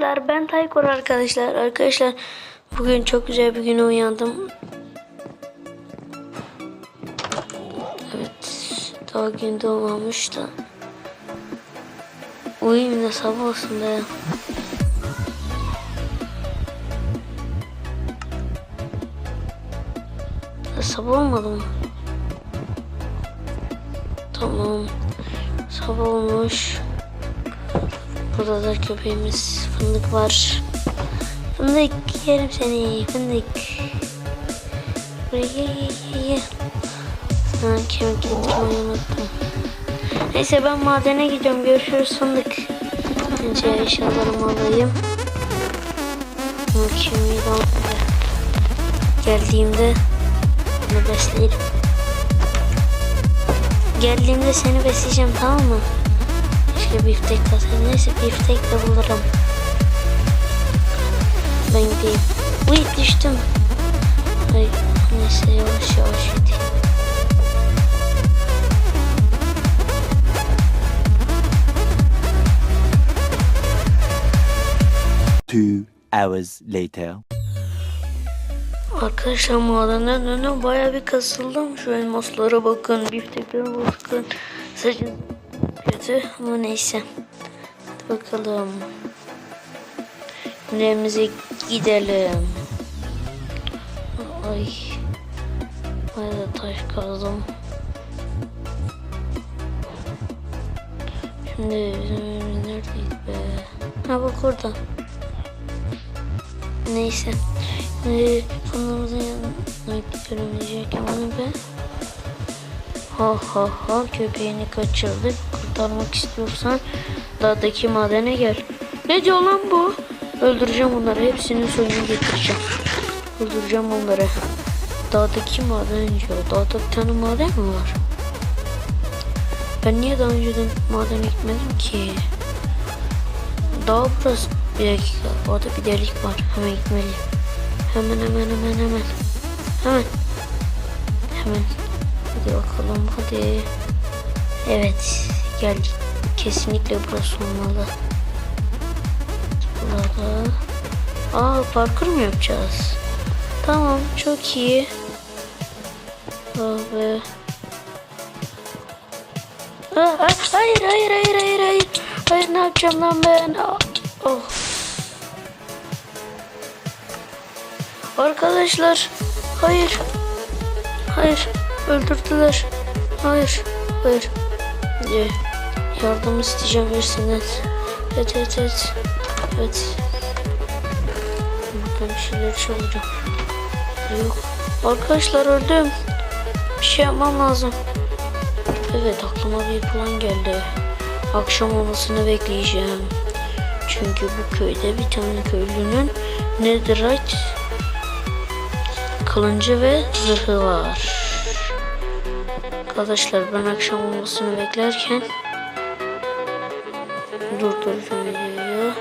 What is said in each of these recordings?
Arkadaşlar ben Taykor arkadaşlar. Arkadaşlar bugün çok güzel bir güne uyandım. Evet daha gün doğmamış da. Uyuyayım da sabah olsun be. Ya Sabah olmadı mı? Tamam. Sabah olmuş. Burada da köpeğimiz fındık var. Fındık yerim seni fındık. Buraya gel gel gel. Ha, kemik getirmeyi unuttum. Neyse ben madene gidiyorum. Görüşürüz fındık. Önce eşyalarımı alayım. Bu kemiği de. Geldiğimde bunu besleyelim. Geldiğimde seni besleyeceğim tamam mı? Keşke biftek kalsaydı. Neyse biftek de bulurum. Ben gideyim. Uy düştüm. Ay, neyse yavaş yavaş gideyim. Two hours later. Arkadaşlar madenden döndüm baya bir kasıldım. Şu elmaslara bakın, bifteklere bakın. Saçın kötü ama neyse. Bakalım. Şimdi evimize gidelim. Ay. Baya da taş kazdım. Şimdi bizim evimiz be? Ha bak orada. Neyse. Şimdi fındığımızın yanına gidiyorum diyecekken bunu be. Ha ha ha köpeğini kaçırdık. Kurtarmak istiyorsan dağdaki madene gel. Ne diyor lan bu? Öldüreceğim onları. Hepsinin soyunu getireceğim. Öldüreceğim onları. Dağdaki maden diyor. Dağda bir tane maden mi var? Ben niye daha önceden madene gitmedim ki? Dağ burası. Bir dakika. Orada bir delik var. Hemen gitmeliyim. Hemen hemen hemen hemen. Hemen. Hemen. Hadi bakalım hadi. Evet. Geldik. Kesinlikle burası olmalı. Burada. Aa parkur mu yapacağız? Tamam çok iyi. Be. Aa, hayır hayır hayır hayır hayır. Hayır ne yapacağım lan ben? Oh. Arkadaşlar hayır. Hayır öldürdüler. Hayır. Hayır. Ee, yardım isteyeceğim birisinden. Evet evet evet. Evet. Burada bir şeyler çalacağım. Yok. Arkadaşlar öldüm. Bir şey yapmam lazım. Evet aklıma bir plan geldi. Akşam olmasını bekleyeceğim. Çünkü bu köyde bir tane köylünün netherite kılıncı ve zırhı var. Arkadaşlar ben akşam olmasını beklerken durduracağım videoyu.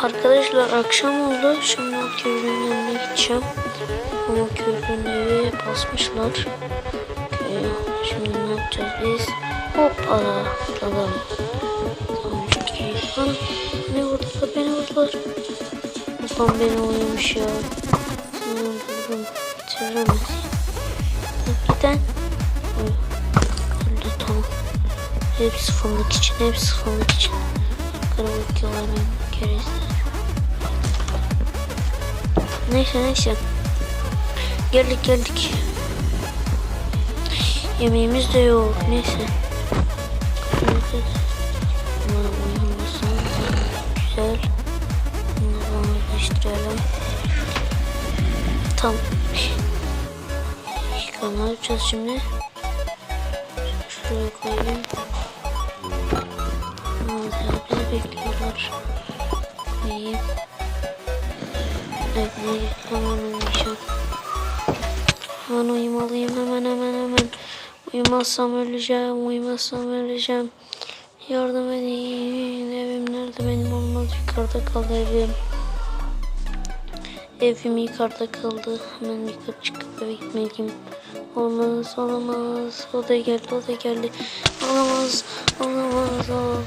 Arkadaşlar akşam oldu. Şimdi köylünün yanına gideceğim. Ama köylünün evi basmışlar. Ee, Şimdi ne yapacağız biz? Tamam çok iyi. Ana, beni vurdular beni vurdular. Babam beni uyumuş ya. Tamam durum. Bitiremez. Giden. Hepsi fındık için. Hepsi fındık için. Karabalık yalanın gerizler. Neyse neyse. Geldik geldik. Yemeğimiz de yok. Neyse. Bunları uyumasın. Güzel. Bunları değiştirelim. Tam. Ne yapacağız şimdi? Şuraya koyayım. Bizi bekliyorlar. Koyayım. Hemen uyuyacağım. Hemen uyumalıyım. Hemen hemen hemen. Uyumazsam öleceğim. Uyumazsam öleceğim. Yardım edin. Evim nerede benim olmaz. Yukarıda kaldı evim. Evim yukarıda kaldı. Hemen yukarı çıkıp eve gitmeliyim. Olamaz, olamaz. O da geldi, o da geldi. Olamaz, olamaz. olamaz.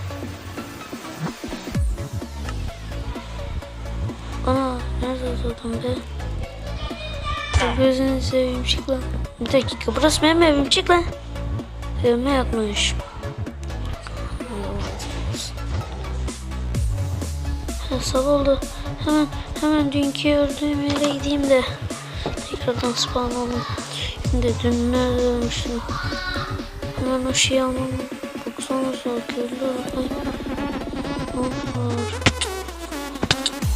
Ana, nerede adam be? Gözünü seveyim çık lan. Bir dakika, burası benim evim çık lan. Evime yatmış. Sabah oldu. Hemen hemen dünkü öldüğüm yere gideyim de tekrardan spawn olayım. Dün nerede ölmüştüm? Hemen o şeyi almam. Ay. Ne var?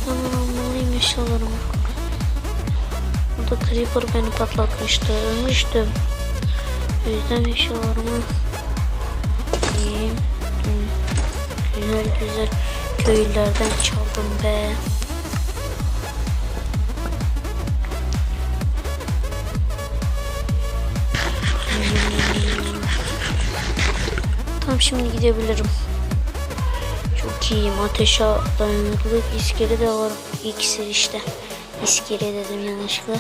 Hemen almalıyım eşyalarımı. Burada Creeper beni patlatmıştı. Ölmüştüm. O yüzden eşyalarımı. Güzel güzel köylülerden çaldım be. Tamam şimdi gidebilirim. Çok iyiyim. Ateşe dayanıklılık iskele de var. İksir işte. İskele dedim yanlışlıkla.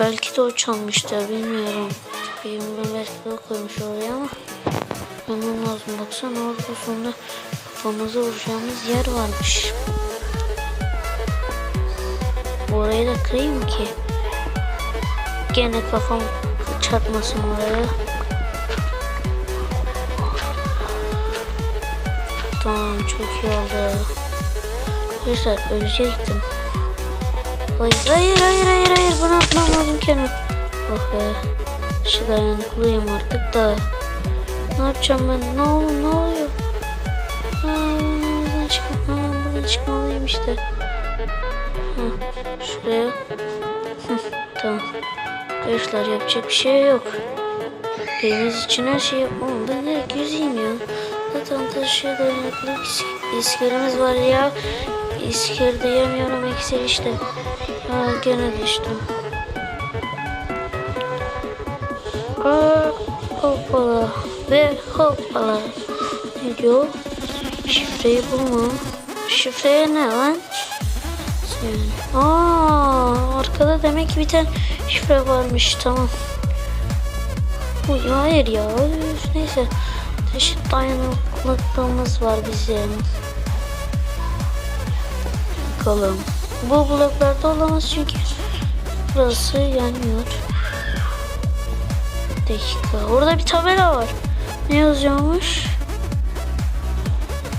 Belki de o çalmıştır bilmiyorum. Bilmiyorum belki de o koymuş oraya ama. Bilmem lazım. Baksana orada sonunda kafamıza vuracağımız yer varmış. Orayı da kırayım ki. Gene kafam çarpmasın oraya. Tamam çok iyi oldu. Arkadaşlar ölecektim. Hayır hayır hayır hayır hayır bunu atmam lazım Kenan. Oh be. Şu dayanıklıyım artık da. Ne yapacağım ben? Ne oluyor? Ne oluyor? Aa, buradan çıkma. Ha, buradan çıkmalıyım işte. Hı, şuraya. Hı, tamam. Arkadaşlar yapacak bir şey yok. Deniz için her şey Oğlum ben direkt yüzeyim ya. Zaten taşıya dayanıklı is- iskelemiz var ya. İskele diyemiyorum iksir işte. Aa gene düştüm. Aa, hoppala ve hoppala. Ne diyor? Şifreyi bulma. Şifreye ne lan? Yani. Aa, arkada demek ki bir tane şifre varmış. Tamam. Uy, hayır ya. Neyse. Taşıt dayanıklılığımız var bizim. Bakalım. Bu bloklarda olamaz çünkü burası yanmıyor. Bir dakika. Orada bir tabela var. Ne yazıyormuş?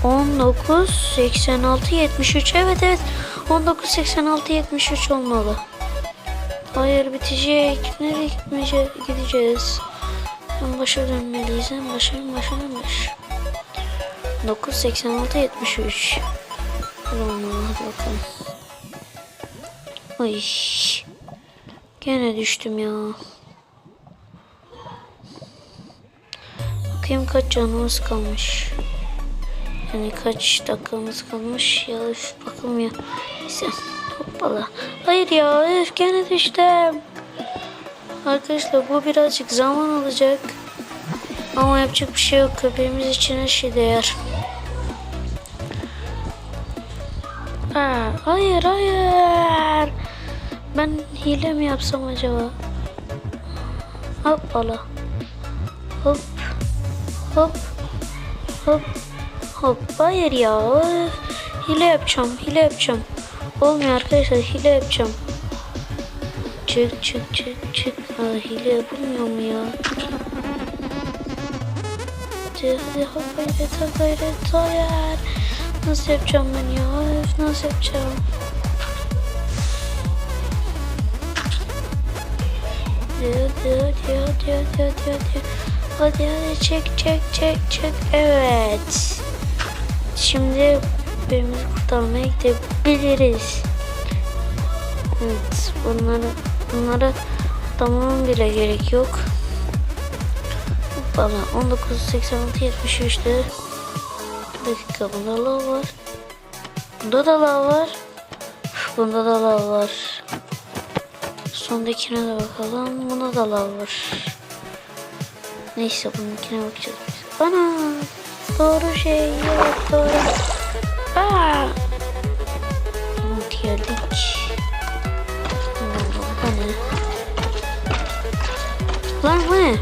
19 86 73 evet evet 19 86 73 olmalı. Hayır bitecek. Nereye gitmeyece gideceğiz? En başa dönmeliyiz. En başa en başa en başa. 9 86 73. Hadi bakalım, hadi bakalım. Ay. Gene düştüm ya. Bakayım kaç canımız kalmış. Yani kaç dakikamız kalmış ya üf bakılmıyor. Neyse hoppala. Hayır ya üf gene düştüm. Arkadaşlar bu birazcık zaman alacak. Ama yapacak bir şey yok. Köpeğimiz için her şey değer. Aa, hayır hayır. Ben hile mi yapsam acaba? Hoppala. Hop. Hop. Hop. Hop. Hayır ya. Hile yapacağım. Hile yapacağım. Olmuyor arkadaşlar. Hile yapacağım. Çık çık çık çık. Aa, hile yapılmıyor mu ya? Hadi hadi ha gayret ha gayret hayır. Nasıl yapacağım ben ya? Nasıl yapacağım? Hadi hadi hadi hadi hadi hadi hadi. Hadi çek çek çek çek. Evet. Şimdi birbirimizi kurtarmaya gidebiliriz. Evet bunları bunlara tamam bile gerek yok. Valla 1986 73'te bir dakika bunda lav var. Bunda da lav var. Bunda da lav var. Sondakine de bakalım. Bunda da lav var. Neyse bununkine bakacağız biz. Ana doğru şey evet doğru. Aa. Umut geldik. Bu ne? Lan bu ne?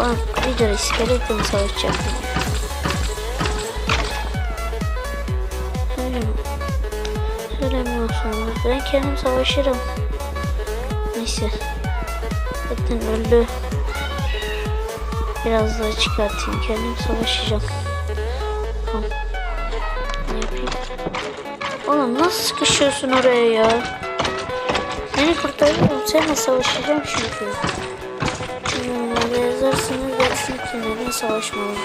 Lan videoda iskeletle mi Ben kendim savaşırım. Neyse. Zaten öldü. Biraz daha çıkartayım. Kendim savaşacağım. Tamam. Ne yapayım? Oğlum nasıl sıkışıyorsun oraya ya? Seni kurtarıyorum. Seninle savaşacağım çünkü. Yorumlarda yazarsınız dersin ki neden savaşmalıyım.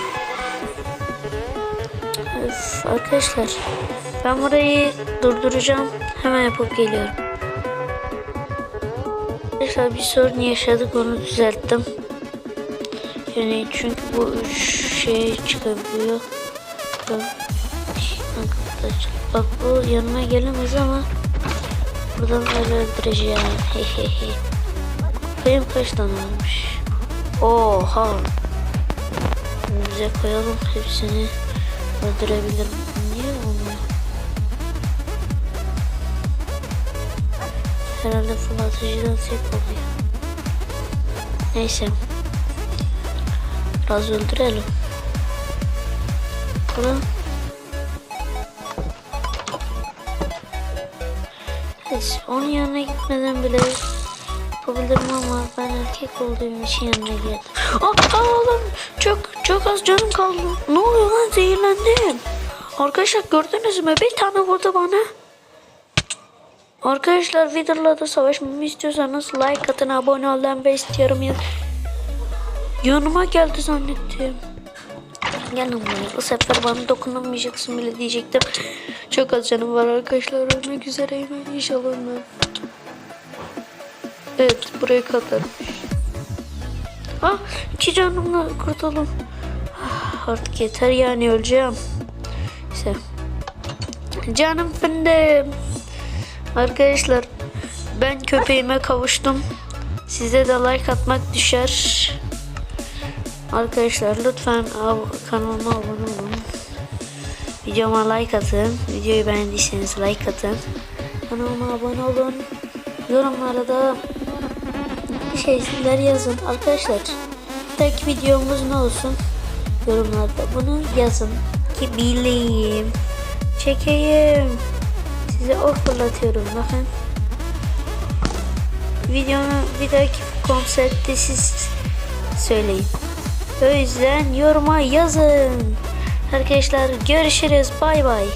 Öf, arkadaşlar ben burayı durduracağım. Hemen yapıp geliyorum. Arkadaşlar bir sorun yaşadık onu düzelttim. Yani çünkü bu üç şey çıkabiliyor. Arkadaşlar, Bak bu yanıma gelemez ama buradan öldüreceğim. Hehehe. Benim kaç tane varmış? Oha. Bize koyalım hepsini öldürebilirim. Niye olmuyor? Herhalde fırlatıcıdan tek oluyor. Neyse. Biraz öldürelim. Bunu Neyse, onun yanına gitmeden bile yapabilirim ama ben erkek olduğum için yanına geldim. Aa, aa, oğlum çok çok az canım kaldı. Ne oluyor lan zehirlendim. Arkadaşlar gördünüz mü? Bir tane vurdu bana. Arkadaşlar videolarda savaşmamı istiyorsanız like atın abone olun ve istiyorum ya. Yanıma geldi zannettim. Buraya. Bu sefer bana dokunamayacaksın bile diyecektim. Çok az canım var arkadaşlar. Ölmek üzereyim. İnşallah ölmem. Evet buraya kadar. Ah iki canımla kurtuldum. Ah, Artık yeter yani öleceğim. İşte. Canım fındım. Arkadaşlar ben köpeğime kavuştum. Size de like atmak düşer. Arkadaşlar lütfen ab- kanalıma abone olun. Videoma like atın. Videoyu beğendiyseniz like atın. Kanalıma abone olun. Yorumlara da bir şeyler yazın. Arkadaşlar tek videomuz ne olsun? Yorumlarda bunu yazın ki bileyim. Çekeyim. Size ok fırlatıyorum bakın. Videonun bir dahaki konsepti siz söyleyin. O yüzden yoruma yazın. Arkadaşlar görüşürüz. Bay bay.